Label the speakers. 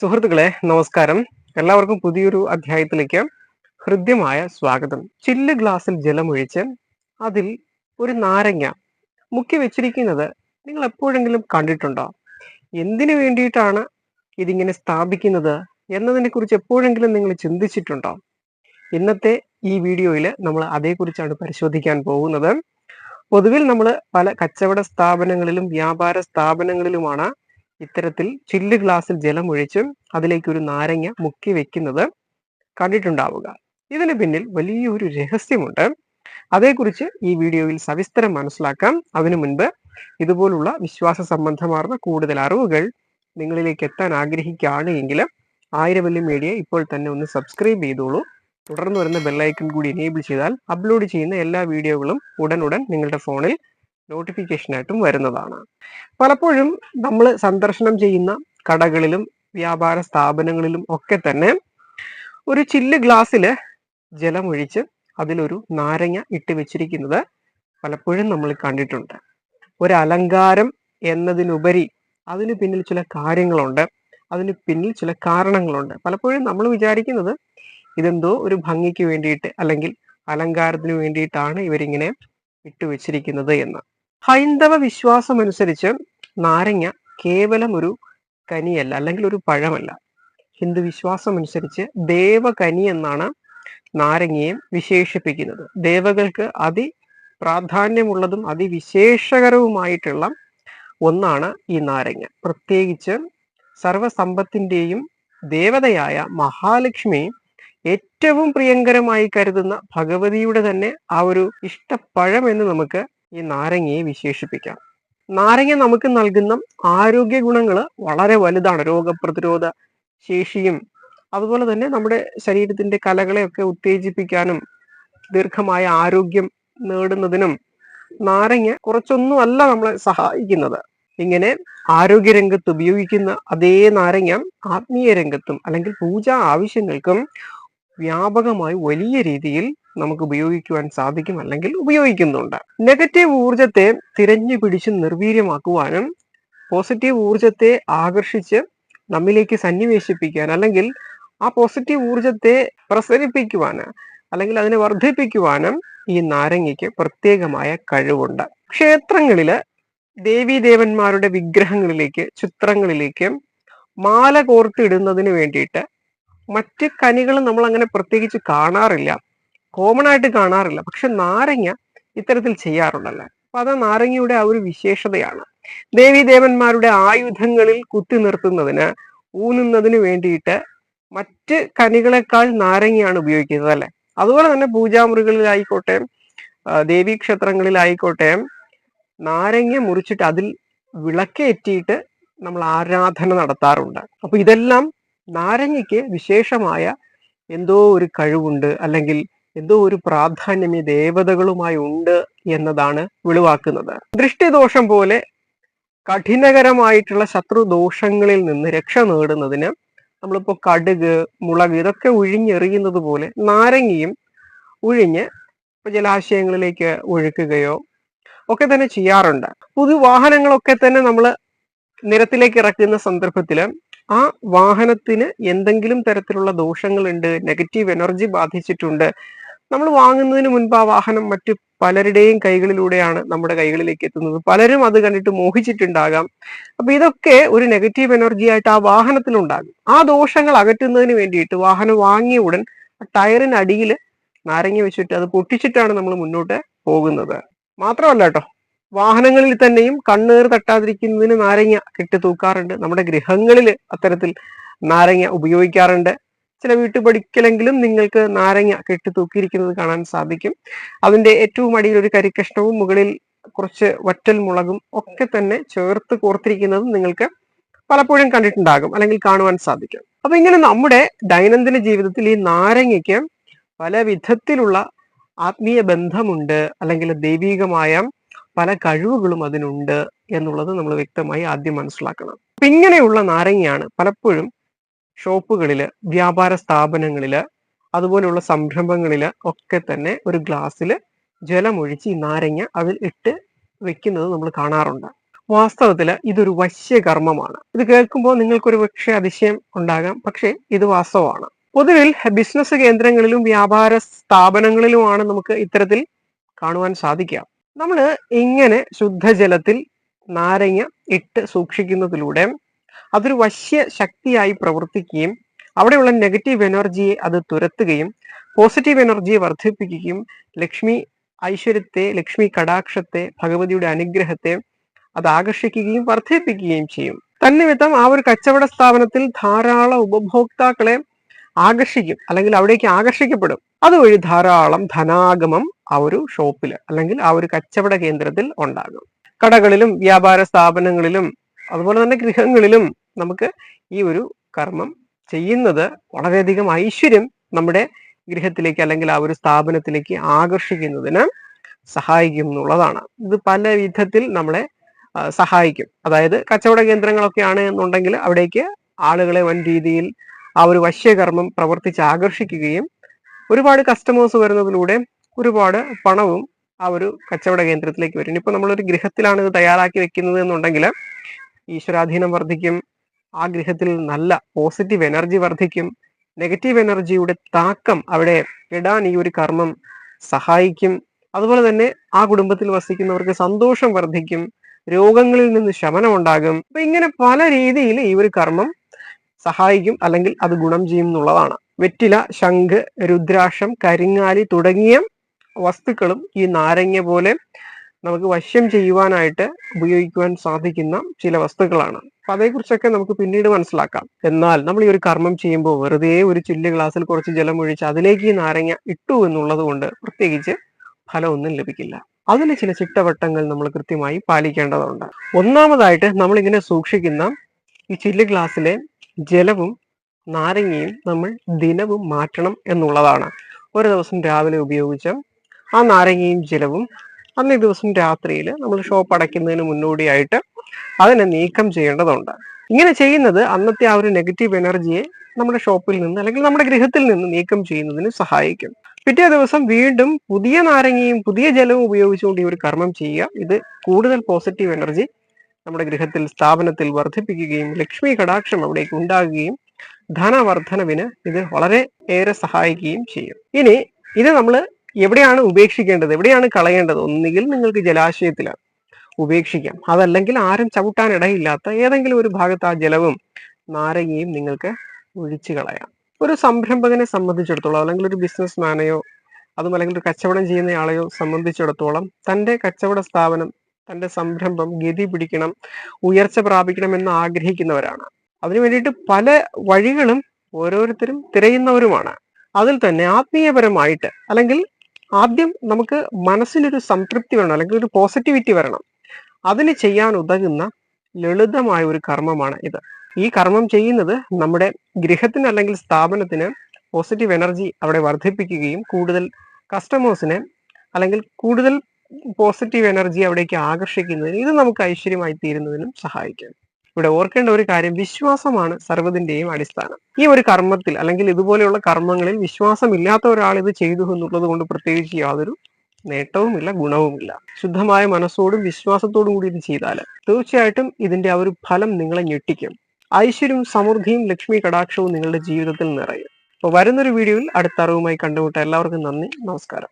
Speaker 1: സുഹൃത്തുക്കളെ നമസ്കാരം. എല്ലാവർക്കും പുതിയൊരു അധ്യായത്തിലേക്ക് ഹൃദ്യമായ സ്വാഗതം. ചില്ല് ഗ്ലാസ്സിൽ ജലമൊഴിച്ച് അതിൽ ഒരു നാരങ്ങ മുക്കി വെച്ചിരിക്കുന്നത് നിങ്ങൾ എപ്പോഴെങ്കിലും കണ്ടിട്ടുണ്ടോ? എന്തിനു വേണ്ടിയിട്ടാണ് ഇതിങ്ങനെ സ്ഥാപിക്കുന്നത് എന്നതിനെ കുറിച്ച് എപ്പോഴെങ്കിലും നിങ്ങൾ ചിന്തിച്ചിട്ടുണ്ടോ? ഇന്നത്തെ ഈ വീഡിയോയിൽ നമ്മൾ അതേക്കുറിച്ചാണ് പരിശോധിക്കാൻ പോകുന്നത്. പൊതുവിൽ നമ്മൾ പല കച്ചവട സ്ഥാപനങ്ങളിലും വ്യാപാര സ്ഥാപനങ്ങളിലുമാണ് ഇത്തരത്തിൽ ചില്ല് ഗ്ലാസ്സിൽ ജലം ഒഴിച്ച് അതിലേക്ക് ഒരു നാരങ്ങ മുക്കി വെക്കുന്നത് കണ്ടിട്ടുണ്ടാവുക. ഇതിന് പിന്നിൽ വലിയൊരു രഹസ്യമുണ്ട്. അതേക്കുറിച്ച് ഈ വീഡിയോയിൽ സവിസ്തരം മനസ്സിലാക്കാം. അതിനു മുൻപ് ഇതുപോലുള്ള വിശ്വാസ സംബന്ധമാർന്ന കൂടുതൽ അറിവുകൾ നിങ്ങളിലേക്ക് എത്താൻ ആഗ്രഹിക്കുകയാണ് എങ്കിൽ ആയിരവല്ലി മീഡിയ ഇപ്പോൾ തന്നെ ഒന്ന് സബ്സ്ക്രൈബ് ചെയ്തോളൂ. തുടർന്ന് വരുന്ന ബെല്ലൈക്കൺ കൂടി എനേബിൾ ചെയ്താൽ അപ്ലോഡ് ചെയ്യുന്ന എല്ലാ വീഡിയോകളും ഉടൻ ഉടൻ നിങ്ങളുടെ ഫോണിൽ നോട്ടിഫിക്കേഷനായിട്ടും വരുന്നതാണ്. പലപ്പോഴും നമ്മൾ സന്ദർശനം ചെയ്യുന്ന കടകളിലും വ്യാപാര സ്ഥാപനങ്ങളിലും ഒക്കെ തന്നെ ഒരു ചില്ല് ഗ്ലാസ്സിൽ ജലമൊഴിച്ച് അതിലൊരു നാരങ്ങ ഇട്ട് വെച്ചിരിക്കുന്നത് പലപ്പോഴും നമ്മൾ കണ്ടിട്ടുണ്ട്. ഒരു അലങ്കാരം എന്നതിനുപരി അതിന് പിന്നിൽ ചില കാര്യങ്ങളുണ്ട് അതിന് പിന്നിൽ ചില കാരണങ്ങളുണ്ട്. പലപ്പോഴും നമ്മൾ വിചാരിക്കുന്നത് ഇതെന്തോ ഒരു ഭംഗിക്ക് വേണ്ടിയിട്ട് അല്ലെങ്കിൽ അലങ്കാരത്തിന് വേണ്ടിയിട്ടാണ് ഇവരിങ്ങനെ ഇട്ട് വെച്ചിരിക്കുന്നത് എന്ന്. ഹൈന്ദവ വിശ്വാസം അനുസരിച്ച് നാരങ്ങ കേവലം ഒരു കനിയല്ല അല്ലെങ്കിൽ ഒരു പഴമല്ല. ഹിന്ദു വിശ്വാസം അനുസരിച്ച് ദേവകനി എന്നാണ് നാരങ്ങയെ വിശേഷിപ്പിക്കുന്നത്. ദേവകൾക്ക് അതി പ്രാധാന്യമുള്ളതും അതിവിശേഷകരവുമായിട്ടുള്ള ഒന്നാണ് ഈ നാരങ്ങ. പ്രത്യേകിച്ച് സർവസമ്പത്തിന്റെയും ദേവതയായ മഹാലക്ഷ്മി ഏറ്റവും പ്രിയങ്കരമായി കരുതുന്ന ഭഗവതിയുടെ തന്നെ ആ ഒരു ഇഷ്ടപ്പഴം എന്ന് നമുക്ക് ഈ നാരങ്ങയെ വിശേഷിപ്പിക്കാം. നാരങ്ങ നമുക്ക് നൽകുന്ന ആരോഗ്യ ഗുണങ്ങൾ വളരെ വലുതാണ്. രോഗപ്രതിരോധ ശേഷിയും അതുപോലെ തന്നെ നമ്മുടെ ശരീരത്തിന്റെ കലകളെയൊക്കെ ഉത്തേജിപ്പിക്കാനും ദീർഘമായ ആരോഗ്യം നേടുന്നതിനും നാരങ്ങ കുറച്ചൊന്നും അല്ല നമ്മളെ സഹായിക്കുന്നത്. ഇങ്ങനെ ആരോഗ്യരംഗത്ത് ഉപയോഗിക്കുന്ന അതേ നാരങ്ങ ആത്മീയ രംഗത്തും അല്ലെങ്കിൽ പൂജാ ആവശ്യങ്ങൾക്കും വ്യാപകമായി വലിയ രീതിയിൽ നമുക്ക് ഉപയോഗിക്കുവാൻ സാധിക്കും അല്ലെങ്കിൽ ഉപയോഗിക്കുന്നുണ്ട്. നെഗറ്റീവ് ഊർജത്തെ തിരഞ്ഞു പിടിച്ച് നിർവീര്യമാക്കുവാനും പോസിറ്റീവ് ഊർജത്തെ ആകർഷിച്ച് നമ്മിലേക്ക് സന്നിവേശിപ്പിക്കാൻ അല്ലെങ്കിൽ ആ പോസിറ്റീവ് ഊർജത്തെ പ്രസരിപ്പിക്കുവാന് അല്ലെങ്കിൽ അതിനെ വർദ്ധിപ്പിക്കുവാനും ഈ നാരങ്ങയ്ക്ക് പ്രത്യേകമായ കഴിവുണ്ട്. ക്ഷേത്രങ്ങളിൽ ദേവീദേവന്മാരുടെ വിഗ്രഹങ്ങളിലേക്ക് ചിത്രങ്ങളിലേക്ക് മാല കോർത്തിടുന്നതിന് വേണ്ടിയിട്ട് മറ്റ് കനികൾ നമ്മൾ അങ്ങനെ പ്രത്യേകിച്ച് കാണാറില്ല. കോമൺ ആയിട്ട് കാണാറില്ല. പക്ഷെ നാരങ്ങ ഇത്തരത്തിൽ ചെയ്യാറുണ്ടല്ലോ. അപ്പൊ അത് നാരങ്ങയുടെ ആ ഒരു വിശേഷതയാണ്. ദേവീദേവന്മാരുടെ ആയുധങ്ങളിൽ കുത്തി നിർത്തുന്നതിന് ഊന്നുന്നതിന് വേണ്ടിയിട്ട് മറ്റ് കനികളെക്കാൾ നാരങ്ങയാണ് ഉപയോഗിക്കുന്നത് അല്ലെ? അതുപോലെ തന്നെ പൂജാമുറികളിലായിക്കോട്ടെ ദേവീക്ഷേത്രങ്ങളിലായിക്കോട്ടെ നാരങ്ങ മുറിച്ചിട്ട് അതിൽ വിളക്കേറ്റിയിട്ട് നമ്മൾ ആരാധന നടത്താറുണ്ട്. അപ്പൊ ഇതെല്ലാം നാരങ്ങയ്ക്ക് വിശേഷമായ എന്തോ ഒരു കഴിവുണ്ട്. അല്ലെങ്കിൽ എന്തോ ഒരു പ്രാധാന്യം ഈ ദേവതകളുമായി ഉണ്ട് എന്നതാണ് വെളിവാക്കുന്നത്. ദൃഷ്ടിദോഷം പോലെ കഠിനകരമായിട്ടുള്ള ശത്രുദോഷങ്ങളിൽ നിന്ന് രക്ഷ നേടുന്നതിന് നമ്മളിപ്പോ കടുക് മുളക് ഇതൊക്കെ ഉഴിഞ്ഞെറിയുന്നത് പോലെ നാരങ്ങയും ഉഴിഞ്ഞ് ജലാശയങ്ങളിലേക്ക് ഒഴുക്കുകയോ ഒക്കെ തന്നെ ചെയ്യാറുണ്ട്. പുതു വാഹനങ്ങളൊക്കെ തന്നെ നമ്മൾ നിരത്തിലേക്ക് ഇറക്കുന്ന സന്ദർഭത്തിൽ ആ വാഹനത്തിന് എന്തെങ്കിലും തരത്തിലുള്ള ദോഷങ്ങളുണ്ട് നെഗറ്റീവ് എനർജി ബാധിച്ചിട്ടുണ്ട് നമ്മൾ വാങ്ങുന്നതിന് മുൻപ് ആ വാഹനം മറ്റു പലരുടെയും കൈകളിലൂടെയാണ് നമ്മുടെ കൈകളിലേക്ക് എത്തുന്നത്. പലരും അത് കണ്ടിട്ട് മോഹിച്ചിട്ടുണ്ടാകാം. അപ്പൊ ഇതൊക്കെ ഒരു നെഗറ്റീവ് എനർജി ആയിട്ട് ആ വാഹനത്തിലുണ്ടാകും. ആ ദോഷങ്ങൾ അകറ്റുന്നതിന് വേണ്ടിയിട്ട് വാഹനം വാങ്ങിയ ഉടൻ ടയറിനടിയിൽ നാരങ്ങ വെച്ചിട്ട് അത് പൊട്ടിച്ചിട്ടാണ് നമ്മൾ മുന്നോട്ട് പോകുന്നത്. മാത്രമല്ല കേട്ടോ വാഹനങ്ങളിൽ തന്നെയും കണ്ണേർ തട്ടാതിരിക്കുന്നതിന് നാരങ്ങ കെട്ടി തൂക്കാറുണ്ട്. നമ്മുടെ ഗൃഹങ്ങളിൽ അത്തരത്തിൽ നാരങ്ങ ഉപയോഗിക്കാറുണ്ട്. ചില വീട്ടുപടിക്കലെങ്കിലും നിങ്ങൾക്ക് നാരങ്ങ കെട്ടി തൂക്കിയിരിക്കുന്നത് കാണാൻ സാധിക്കും. അതിന്റെ ഏറ്റവും അടിയിൽ ഒരു കരിക്കഷ്ണവും മുകളിൽ കുറച്ച് വറ്റൽ മുളകും ഒക്കെ തന്നെ ചേർത്ത് കോർത്തിരിക്കുന്നതും നിങ്ങൾക്ക് പലപ്പോഴും കണ്ടിട്ടുണ്ടാകും അല്ലെങ്കിൽ കാണുവാൻ സാധിക്കും. അപ്പൊ ഇങ്ങനെ നമ്മുടെ ദൈനംദിന ജീവിതത്തിൽ ഈ നാരങ്ങയ്ക്ക് പല വിധത്തിലുള്ള ആത്മീയ ബന്ധമുണ്ട് അല്ലെങ്കിൽ ദൈവീകമായ പല കഴിവുകളും അതിനുണ്ട് എന്നുള്ളത് നമ്മൾ വ്യക്തമായി ആദ്യം മനസ്സിലാക്കണം. അപ്പൊ ഇങ്ങനെയുള്ള നാരങ്ങയാണ് പലപ്പോഴും ഷോപ്പുകളിൽ വ്യാപാര സ്ഥാപനങ്ങളിൽ അതുപോലെയുള്ള സംരംഭങ്ങളിൽ ഒക്കെ തന്നെ ഒരു ഗ്ലാസ്സിൽ ജലമൊഴിച്ച് ഈ നാരങ്ങ അതിൽ ഇട്ട് വെക്കുന്നത് നമ്മൾ കാണാറുണ്ട്. വാസ്തവത്തിൽ ഇതൊരു വശ്യകർമ്മമാണ് ഇത് കേൾക്കുമ്പോൾ നിങ്ങൾക്കൊരു പക്ഷേ അതിശയം ഉണ്ടാകാം പക്ഷേ ഇത് വാസ്തവമാണ്. പൊതുവിൽ ബിസിനസ് കേന്ദ്രങ്ങളിലും വ്യാപാര സ്ഥാപനങ്ങളിലുമാണ് നമുക്ക് ഇത്തരത്തിൽ കാണുവാൻ സാധിക്കുക. നമ്മൾ ഇങ്ങനെ ശുദ്ധജലത്തിൽ നാരങ്ങ ഇട്ട് സൂക്ഷിക്കുന്നതിലൂടെ അതൊരു വശ്യ ശക്തിയായി പ്രവർത്തിക്കുകയും അവിടെയുള്ള നെഗറ്റീവ് എനർജിയെ അത് തുരത്തുകയും പോസിറ്റീവ് എനർജിയെ വർദ്ധിപ്പിക്കുകയും ലക്ഷ്മി ഐശ്വര്യത്തെ ലക്ഷ്മി കടാക്ഷത്തെ ഭഗവതിയുടെ അനുഗ്രഹത്തെ അത് ആകർഷിക്കുകയും വർദ്ധിപ്പിക്കുകയും ചെയ്യും. തന്നിമിത്തം ആ ഒരു കച്ചവട സ്ഥാപനത്തിൽ ധാരാളം ഉപഭോക്താക്കളെ ആകർഷിക്കും അല്ലെങ്കിൽ അവിടേക്ക് ആകർഷിക്കപ്പെടും. അതുവഴി ധാരാളം ധനാഗമം ആ ഒരു ഷോപ്പിൽ അല്ലെങ്കിൽ ആ ഒരു കച്ചവട കേന്ദ്രത്തിൽ ഉണ്ടാകും. കടകളിലും വ്യാപാര സ്ഥാപനങ്ങളിലും അതുപോലെ തന്നെ ഗൃഹങ്ങളിലും നമുക്ക് ഈ ഒരു കർമ്മം ചെയ്യുന്നത് വളരെയധികം ഐശ്വര്യം നമ്മുടെ ഗൃഹത്തിലേക്ക് അല്ലെങ്കിൽ ആ ഒരു സ്ഥാപനത്തിലേക്ക് ആകർഷിക്കുന്നതിന് സഹായിക്കും എന്നുള്ളതാണ്. ഇത് പല വിധത്തിൽ നമ്മളെ സഹായിക്കും. അതായത് കച്ചവട കേന്ദ്രങ്ങളൊക്കെ എന്നുണ്ടെങ്കിൽ അവിടേക്ക് ആളുകളെ വൻ രീതിയിൽ ആ ഒരു വശ്യകർമ്മം പ്രവർത്തിച്ച് ആകർഷിക്കുകയും ഒരുപാട് കസ്റ്റമേഴ്സ് വരുന്നതിലൂടെ ഒരുപാട് പണവും ആ ഒരു കച്ചവട കേന്ദ്രത്തിലേക്ക് വരും. ഇപ്പൊ നമ്മളൊരു ഗൃഹത്തിലാണ് ഇത് തയ്യാറാക്കി വെക്കുന്നത് എന്നുണ്ടെങ്കിൽ ഈശ്വരാധീനം വർദ്ധിക്കും ആ ഗൃഹത്തിൽ നല്ല പോസിറ്റീവ് എനർജി വർദ്ധിക്കും. നെഗറ്റീവ് എനർജിയുടെ താക്കം അവിടെ ഇടാൻ ഈ ഒരു കർമ്മം സഹായിക്കും. അതുപോലെ തന്നെ ആ കുടുംബത്തിൽ വസിക്കുന്നവർക്ക് സന്തോഷം വർദ്ധിക്കും. രോഗങ്ങളിൽ നിന്ന് ശമനം ഉണ്ടാകും. അപ്പൊ ഇങ്ങനെ പല രീതിയിൽ ഈ ഒരു കർമ്മം സഹായിക്കും അല്ലെങ്കിൽ അത് ഗുണം ചെയ്യും എന്നുള്ളതാണ്. വെറ്റില ശംഖ് രുദ്രാക്ഷം കരിങ്ങാലി തുടങ്ങിയ വസ്തുക്കളും ഈ നാരങ്ങ പോലെ നമുക്ക് വശ്യം ചെയ്യുവാനായിട്ട് ഉപയോഗിക്കുവാൻ സാധിക്കുന്ന ചില വസ്തുക്കളാണ്. അപ്പൊ അതേക്കുറിച്ചൊക്കെ നമുക്ക് പിന്നീട് മനസ്സിലാക്കാം. എന്നാൽ നമ്മൾ ഈ ഒരു കർമ്മം ചെയ്യുമ്പോൾ വെറുതെ ഒരു ചില്ല് ഗ്ലാസ്സിൽ കുറച്ച് ജലം ഒഴിച്ച് അതിലേക്ക് ഈ നാരങ്ങ ഇട്ടു എന്നുള്ളത് കൊണ്ട് പ്രത്യേകിച്ച് ഫലമൊന്നും ലഭിക്കില്ല. അതിന് ചില ചിട്ടവട്ടങ്ങൾ നമ്മൾ കൃത്യമായി പാലിക്കേണ്ടതുണ്ട്. ഒന്നാമതായിട്ട് നമ്മൾ ഇങ്ങനെ സൂക്ഷിക്കുന്ന ഈ ചില്ല് ഗ്ലാസ്സിലെ ജലവും നാരങ്ങയും നമ്മൾ ദിനവും മാറ്റണം എന്നുള്ളതാണ്. ഒരു ദിവസം രാവിലെ ഉപയോഗിച്ച ആ നാരങ്ങയും ജലവും അന്നേ ദിവസം രാത്രിയിൽ നമ്മൾ ഷോപ്പ് അടയ്ക്കുന്നതിന് മുന്നോടിയായിട്ട് അതിനെ നീക്കം ചെയ്യേണ്ടതുണ്ട്. ഇങ്ങനെ ചെയ്യുന്നത് അന്നത്തെ ആ ഒരു നെഗറ്റീവ് എനർജിയെ നമ്മുടെ ഷോപ്പിൽ നിന്ന് അല്ലെങ്കിൽ നമ്മുടെ ഗൃഹത്തിൽ നിന്ന് നീക്കം ചെയ്യുന്നതിന് സഹായിക്കും. പിറ്റേ ദിവസം വീണ്ടും പുതിയ നാരങ്ങയും പുതിയ ജലവും ഉപയോഗിച്ചുകൊണ്ട് ഈ ഒരു കർമ്മം ചെയ്യുക. ഇത് കൂടുതൽ പോസിറ്റീവ് എനർജി നമ്മുടെ ഗൃഹത്തിൽ സ്ഥാപനത്തിൽ വർദ്ധിപ്പിക്കുകയും ലക്ഷ്മി കടാക്ഷം അവിടേക്ക് ഉണ്ടാകുകയും ധനവർദ്ധനവിന് ഇത് വളരെ ഏറെ സഹായിക്കുകയും ചെയ്യും. ഇനി ഇത് നമ്മൾ എവിടെയാണ് ഉപേക്ഷിക്കേണ്ടത്? എവിടെയാണ് കളയേണ്ടത്? ഒന്നുകിൽ നിങ്ങൾക്ക് ജലാശയത്തിലാണ് ഉപേക്ഷിക്കാം. അതല്ലെങ്കിൽ ആരും ചവിട്ടാൻ ഇടയില്ലാത്ത ഏതെങ്കിലും ഒരു ഭാഗത്ത് ആ ജലവും നാരങ്ങയും നിങ്ങൾക്ക് ഒഴിച്ചു കളയാം. ഒരു സംരംഭകനെ സംബന്ധിച്ചിടത്തോളം അല്ലെങ്കിൽ ഒരു ബിസിനസ് മാനെയോ അതും അല്ലെങ്കിൽ ഒരു കച്ചവടം ചെയ്യുന്നയാളെയോ സംബന്ധിച്ചിടത്തോളം തന്റെ കച്ചവട സ്ഥാപനം തന്റെ സംരംഭം ഗതി പിടിക്കണം ഉയർച്ച പ്രാപിക്കണം എന്ന് ആഗ്രഹിക്കുന്നവരാണ്. അതിനു വേണ്ടിയിട്ട് പല വഴികളും ഓരോരുത്തരും തിരയുന്നവരുമാണ്. അതിൽ തന്നെ ആത്മീയപരമായിട്ട് അല്ലെങ്കിൽ ആദ്യം നമുക്ക് മനസ്സിനൊരു സംതൃപ്തി വേണം അല്ലെങ്കിൽ ഒരു പോസിറ്റിവിറ്റി വരണം. അതിന് ചെയ്യാൻ ഉതകുന്ന ലളിതമായ ഒരു കർമ്മമാണ് ഇത്. ഈ കർമ്മം ചെയ്യുന്നത് നമ്മുടെ ഗൃഹത്തിന് അല്ലെങ്കിൽ സ്ഥാപനത്തിന് പോസിറ്റീവ് എനർജി അവിടെ വർദ്ധിപ്പിക്കുകയും കൂടുതൽ കസ്റ്റമേഴ്സിനെ അല്ലെങ്കിൽ കൂടുതൽ പോസിറ്റീവ് എനർജി അവിടേക്ക് ആകർഷിക്കുന്നതിന് ഇത് നമുക്ക് ഐശ്വര്യമായി തീരുന്നതിനും സഹായിക്കും. ഇവിടെ ഓർക്കേണ്ട ഒരു കാര്യം വിശ്വാസമാണ് സർവതിന്റെയും അടിസ്ഥാനം. ഈ ഒരു കർമ്മത്തിൽ അല്ലെങ്കിൽ ഇതുപോലെയുള്ള കർമ്മങ്ങളിൽ വിശ്വാസം ഇല്ലാത്ത ഒരാൾ ഇത് ചെയ്തു എന്നുള്ളത് കൊണ്ട് പ്രത്യേകിച്ച് യാതൊരു നേട്ടവുമില്ല ഗുണവുമില്ല. ശുദ്ധമായ മനസ്സോടും വിശ്വാസത്തോടും കൂടി ഇത് ചെയ്താൽ തീർച്ചയായിട്ടും ഇതിന്റെ ആ ഒരു ഫലം നിങ്ങളെ ഞെട്ടിക്കും. ഐശ്വര്യവും സമൃദ്ധിയും ലക്ഷ്മി കടാക്ഷവും നിങ്ങളുടെ ജീവിതത്തിൽ നിറയും. അപ്പോൾ വരുന്നൊരു വീഡിയോയിൽ അടുത്ത അറിവുമായി കണ്ടുമുട്ട എല്ലാവർക്കും നന്ദി നമസ്കാരം.